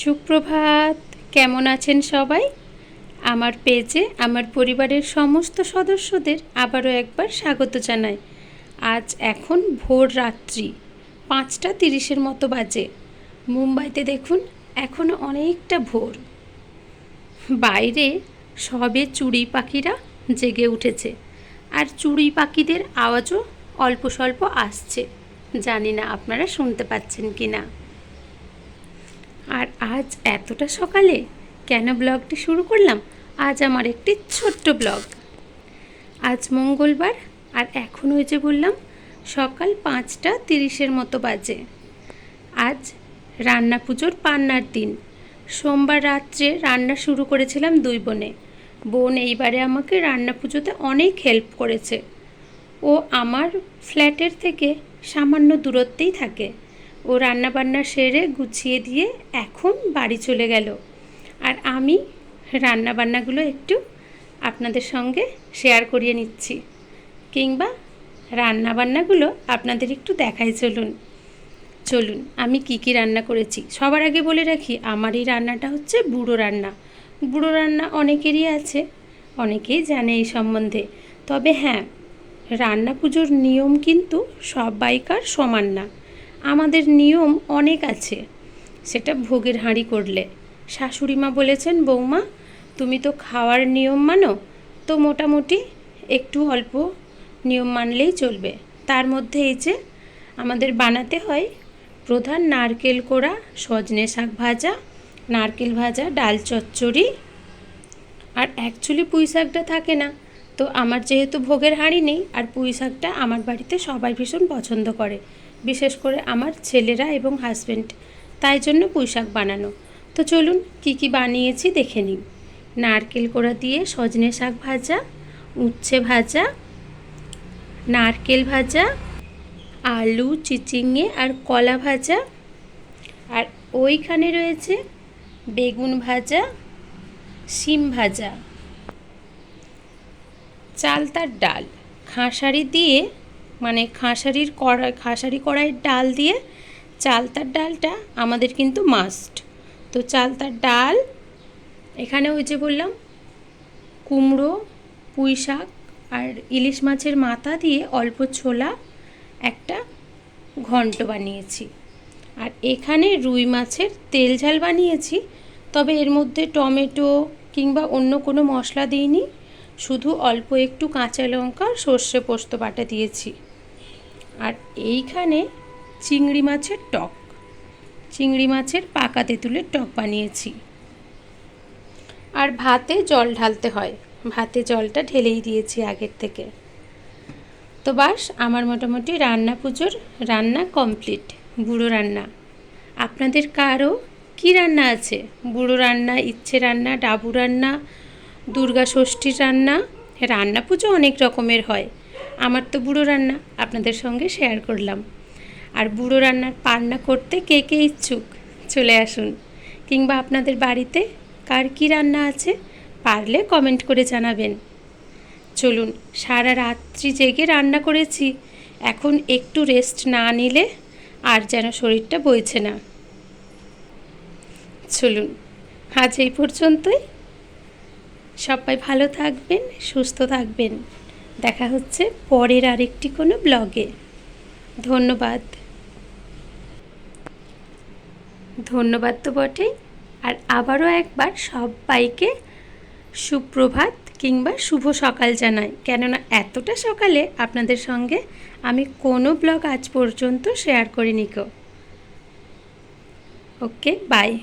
সুপ্রভাত, কেমন আছেন সবাই? আমার পেজে আমার পরিবারের সমস্ত সদস্যদের আবারও একবার স্বাগত জানাই। আজ এখন ভোর রাত্রি, পাঁচটা তিরিশের মতো বাজে। মুম্বাইতে দেখুন এখনও অনেকটা ভোর। বাইরে সবে চুড়ি পাখিরা জেগে উঠেছে। আর চুড়ি পাখিদের আওয়াজও অল্প স্বল্প আসছে। জানি না আপনারা শুনতে পাচ্ছেন কি না আর আজ এতটা সকালে কেন ব্লগটি শুরু করলাম? আজ আমার একটি ছোট্ট ব্লগ। আজ মঙ্গলবার, আর এখন ওই যে বললাম, সকাল পাঁচটা তিরিশের মতো বাজে। আজ রান্না পুজোর পান্নার দিন। সোমবার রাত্রে রান্না শুরু করেছিলাম দুই বোনে। বোন এইবারে আমাকে রান্না পুজোতে অনেক হেল্প করেছে। ও আমার ফ্ল্যাটের থেকে সামান্য দূরত্বেই থাকে। ও রান্নাবান্না সেরে গুছিয়ে দিয়ে এখন বাড়ি চলে গেল। আর আমি রান্নাবান্নাগুলো একটু আপনাদের সঙ্গে শেয়ার করিয়ে নিচ্ছি কিংবা রান্নাবান্নাগুলো আপনাদের একটু দেখাই চলুন। চলুন, আমি কি কি রান্না করেছি? সবার আগে বলে রাখি, আমার এই রান্নাটা হচ্ছে বুড়ো রান্না। বুড়ো রান্না অনেকেরই আছে, অনেকেই জানে এই সম্বন্ধে। তবে হ্যাঁ রান্না পুজোর নিয়ম কিন্তু সবাইকার সমান না। আমাদের নিয়ম অনেক আছে। সেটা ভোগের হাঁড়ি করলে। শাশুড়ি মা বলেছেন, বৌমা, তুমি তো খাওয়ার নিয়ম মানো, তো মোটামুটি একটু অল্প নিয়ম মানলেই চলবে। তার মধ্যে এই যে, আমাদের বানাতে হয় প্রধান নারকেল কোড়া, সজনে শাক ভাজা, নারকেল ভাজা, ডাল চচ্চড়ি। আর অ্যাকচুয়ালি পুঁই শাকটা থাকে না। তো আমার যেহেতু ভোগের হাঁড়ি নেই, আর পুঁই শাকটা আমার বাড়িতে সবাই ভীষণ পছন্দ করে। বিশেষ করে আমার ছেলেরা এবং হাজব্যান্ড তাই জন্য পুঁই শাক বানানো। তো চলুন কি কি বানিয়েছি দেখে নিন নারকেল কোড়া দিয়ে সজনে শাক ভাজা, উচ্ছে ভাজা, নারকেল ভাজা, আলু চিচিঙে আর কলা ভাজা। আর ওইখানে রয়েছে বেগুন ভাজা, শিম ভাজা। চালতার ডাল, খাঁসারি দিয়ে মানে খাঁসারির কড়াই, খাঁসারি কড়াইয়ের ডাল দিয়ে চালতার ডালটা আমাদের কিন্তু মাস্ট তো চালতার ডাল, এখানে ওই যে বললাম, কুমড়ো, পুঁই শাক আর ইলিশ মাছের মাথা দিয়ে অল্প ছোলা একটা ঘন্ট বানিয়েছি। আর এখানে রুই মাছের তেল ঝাল বানিয়েছি, তবে এর মধ্যে টমেটো কিংবা অন্য কোনো মশলা দিইনি, শুধু অল্প একটু কাঁচা লঙ্কা সর্ষে পোস্ত বাটা দিয়েছি। আর এইখানে চিংড়ি মাছের টক। চিংড়ি মাছের পাকা তেঁতুলের টক বানিয়েছি। আর ভাতে জল ঢালতে হয়। ভাতে জলটা ঢেলেই দিয়েছি আগের থেকে। তো বাস, আমার মোটামুটি রান্না পুজোর রান্না কমপ্লিট, বুড়ো রান্না। আপনাদের কারও কী রান্না আছে? বুড়ো রান্না, ইচ্ছে রান্না, ডাবু রান্না, দুর্গা ষষ্ঠীর রান্না? রান্না পুজো অনেক রকমের হয়। আমার তো বুড়ো রান্না আপনাদের সঙ্গে শেয়ার করলাম। আর বুড়ো রান্নার পান্না করতে কে কে ইচ্ছুক, চলে আসুন। কিংবা আপনাদের বাড়িতে কার কী রান্না আছে পারলে কমেন্ট করে জানাবেন। চলুন, সারা রাত্রি জেগে রান্না করেছি। এখন একটু রেস্ট না নিলে আর যেন শরীরটা বইছে না। চলুন, আজ এই পর্যন্তই। সবাই ভালো থাকবেন, সুস্থ থাকবেন। দেখা হচ্ছে পরের আরেকটি কোনো ব্লগে। ধন্যবাদ। ধন্যবাদ তো বটেই। আর আবারও একবার সবাইকে সুপ্রভাত কিংবা শুভ সকাল জানাই। কেননা এতটা সকালে আপনাদের সঙ্গে আমি কোনো ব্লগ আজ পর্যন্ত শেয়ার করিনি কো ওকে, বাই।